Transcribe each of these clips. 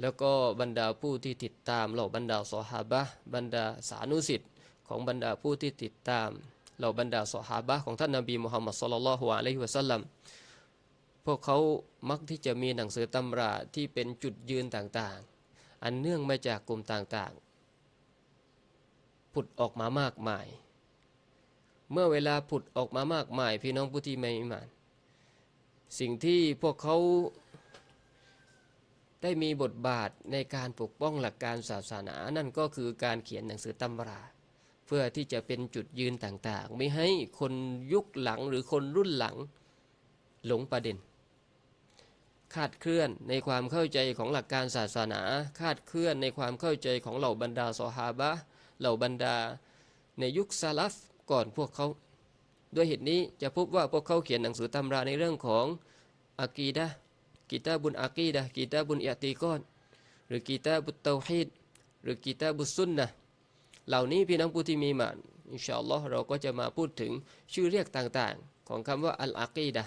แล้วก็บรรดาผู้ที่ติดตามเหล่าบรรดาสหาบะบรรดาสานุสิทธิ์ของบรรดาผู้ที่ติดตามเหล่าบรรดาสหาบะของท่านนบีมุฮัมมัดสุลลัลฮุอะลัยฮิวะสัลลัมพวกเขามักที่จะมีหนังสือตำราที่เป็นจุดยืนต่างๆ อันเนื่องมาจากกลุ่มต่างๆ ผุดออกมามากมาย เมื่อเวลาผุดออกมามากมาย พี่น้องผู้ที่ไม่อิมาน สิ่งที่พวกเขา ได้มีบทบาทในการปกป้องหลักการศาสนา นั่นก็คือการเขียนหนังสือตำรา เพื่อที่จะเป็นจุดยืนต่างๆ ไม่ให้คนยุคหลังหรือคนรุ่นหลังหลงประเด็น คาดเคลื่อนในความเข้าใจของหลักการศาสนา คาดเคลื่อนในความเข้าใจของเหล่าบรรดาสหาบะเหล่าบรรดา ในยุคซาลฟก่อนพวกเขา ด้วยเหตุนี้จะพบว่าพวกเขาเขียนหนังสือตำราในเรื่องของอากีดะ กีตาบุญอากีดะกีตาบุญอิติกอนหรือกีตาบุตเตาฮีดหรือกีตาบุสุนนะเหล่านี้พี่น้องผู้ที่มีมานอินชาอัลลอฮ์เราก็จะมาพูดถึงชื่อเรียกต่างๆ ของคำว่าอัลอากีดะ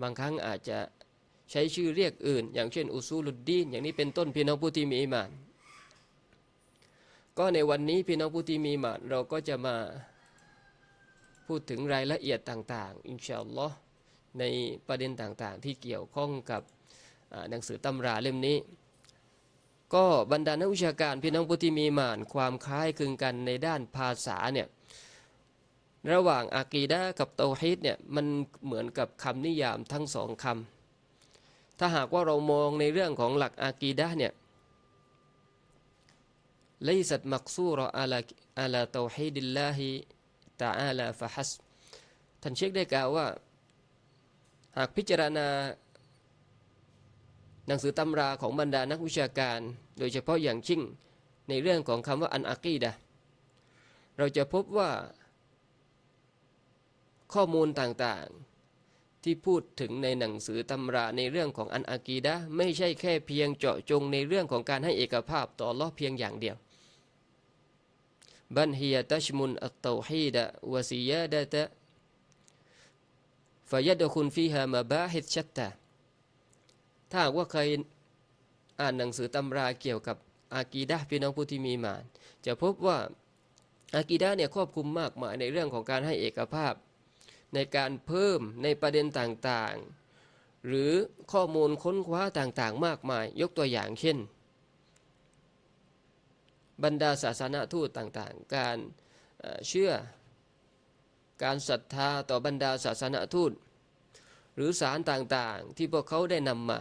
บางครั้งอาจจะใช้ชื่อเรียกอื่น อย่างเช่นอุซูลุดดีนอย่างนี้เป็นต้นพี่น้องผู้ที่มีอิมาน ก็ในวันนี้พี่น้องผู้ที่มีอิมานเราก็จะมาพูดถึงรายละเอียดต่างๆ อินชาอัลลอฮ์ ในประเด็นต่างๆ ที่เกี่ยวข้องกับหนังสือตำราเล่มนี้ ก็บรรดานักวิชาการพี่น้องผู้ที่มีหมานความคล้ายคลึงกันในด้านภาษาเนี่ยระหว่างอากีดากับโตฮิตเนี่ยมันเหมือนกับคำนิยามทั้งสองคำถ้าหากว่าเรามองในเรื่องของหลักอากีดาเนี่ยลยสัตมักซูรออาลาอาลาเตฮิดิลลาฮิตาอาลาฟะฮัสท่านเชคได้กล่าวว่า หากพิจารณา หนังสือตำราของบรรดานักวิชาการ โดยเฉพาะอย่างยิ่งในเรื่องของคำว่าอันอากีดะเราจะพบว่า ข้อมูลต่างๆ ที่พูดถึงในหนังสือตำราในเรื่องของอันอากีดะไม่ใช่แค่เพียงเจาะจงในเรื่องของการให้เอกภาพต่อลอเพียงอย่างเดียวบันฮียตัชมุนอัตตฮีดะวะซิยาดะ ตะฟยดคุนฟีฮามาบาฮิชัตตาถ้าหากว่าเคยอ่านหนังสือตำราเกี่ยวกับอากีดะพี่น้องผู้ที่มีมาน จะพบว่าอากีดะเนี่ยครอบคลุมมากมายในเรื่องของการให้เอกภาพ ในการเพิ่มในประเด็นต่างๆ หรือข้อมูลค้นคว้าต่างๆ มากมาย ยกตัวอย่างเช่น บรรดาศาสนาทูตต่างๆ การเชื่อ การศรัทธาต่อบรรดาศาสนาทูต หรือสารต่างๆ ที่พวกเขาได้นำมา